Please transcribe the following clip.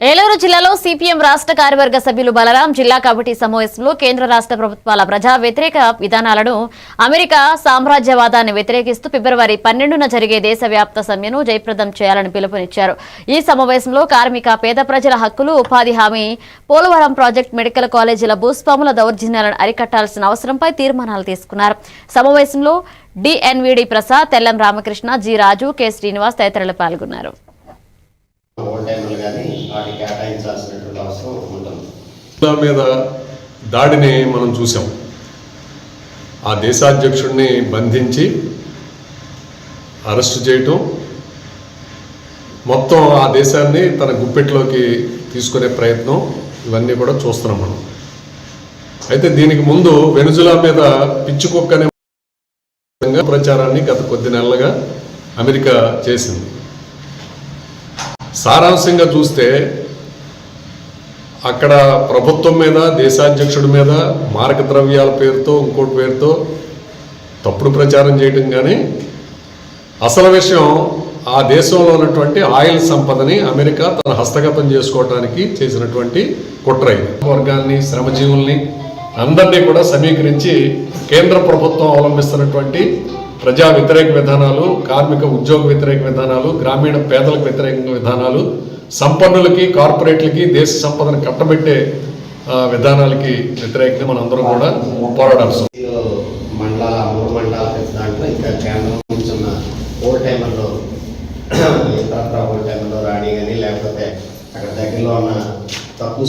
ఏలూరు జిల్లాలో సిపిఎం రాష్ట్ర కార్యవర్గ సభ్యులు బలరాం జిల్లా కమిటీ సమావేశంలో కేంద్ర రాష్ట్ర ప్రభుత్వాల ప్రజా వ్యతిరేక విధానాలను అమెరికా సామ్రాజ్యవాదాన్ని వ్యతిరేకిస్తూ ఫిబ్రవరి పన్నెండున జరిగే దేశవ్యాప్త సమ్మెను జయప్రదం చేయాలని పిలుపునిచ్చారు. ఈ సమావేశంలో కార్మిక పేద ప్రజల హక్కులు ఉపాధి హామీ పోలవరం ప్రాజెక్ట్ మెడికల్ కాలేజీల భూస్వాముల దౌర్జన్యాలను అరికట్టాల్సిన అవసరంపై తీర్మానాలు తీసుకున్నారు. సమావేశంలో DNVD Prasad Tellam Ramakrishna G Raju K Srinivas తదితరులు పాల్గొన్నారు. ఓవర్ టైంలు కానీ వాటికి కేటాయించాల్సినటువంటి అవసరం ఉంటుంది. మీద దాడిని మనం చూసాం ఆ దేశాధ్యక్షుడిని బంధించి అరెస్ట్ చేయటం మొత్తం ఆ దేశాన్ని తన గుప్పెట్లోకి తీసుకునే ప్రయత్నం ఇవన్నీ కూడా చూస్తున్నాం మనం. అయితే దీనికి ముందు వెనుజులా మీద పిచ్చుకొక్కనే విధంగా ప్రచారాన్ని గత కొద్ది నెలలుగా అమెరికా చేసింది. సారాంశంగా చూస్తే అక్కడ ప్రభుత్వం మీద దేశాధ్యక్షుడి మీద మారక ద్రవ్యాల పేరుతో ఇంకోటి పేరుతో తప్పుడు ప్రచారం చేయటం కానీ అసలు విషయం ఆ దేశంలో ఉన్నటువంటి ఆయిల్ సంపదని అమెరికా తన హస్తగతం చేసుకోవడానికి చేసినటువంటి కుట్ర ఇది. వర్గాల్ని శ్రమజీవుల్ని అందరినీ కూడా సమీకరించి కేంద్ర ప్రభుత్వం అవలంబిస్తున్నటువంటి ప్రజా వ్యతిరేక విధానాలు కార్మిక ఉద్యోగ వ్యతిరేక విధానాలు గ్రామీణ పేదలకు వ్యతిరేక విధానాలు సంపన్నులకి కార్పొరేట్లకి దేశ సంపదను కట్టబెట్టే విధానాలకి వ్యతిరేకంగా మనందరం కూడా పోరాడాల్సి మండల మూడు మండలాల దాంట్లో ఇంకా కేంద్రం నుంచి ఉన్న ఓల్డ్ టైమర్లో ఓల్డ్ టైమర్లో రాణి కానీ లేకపోతే అక్కడ దగ్గరలో ఉన్న తక్కువ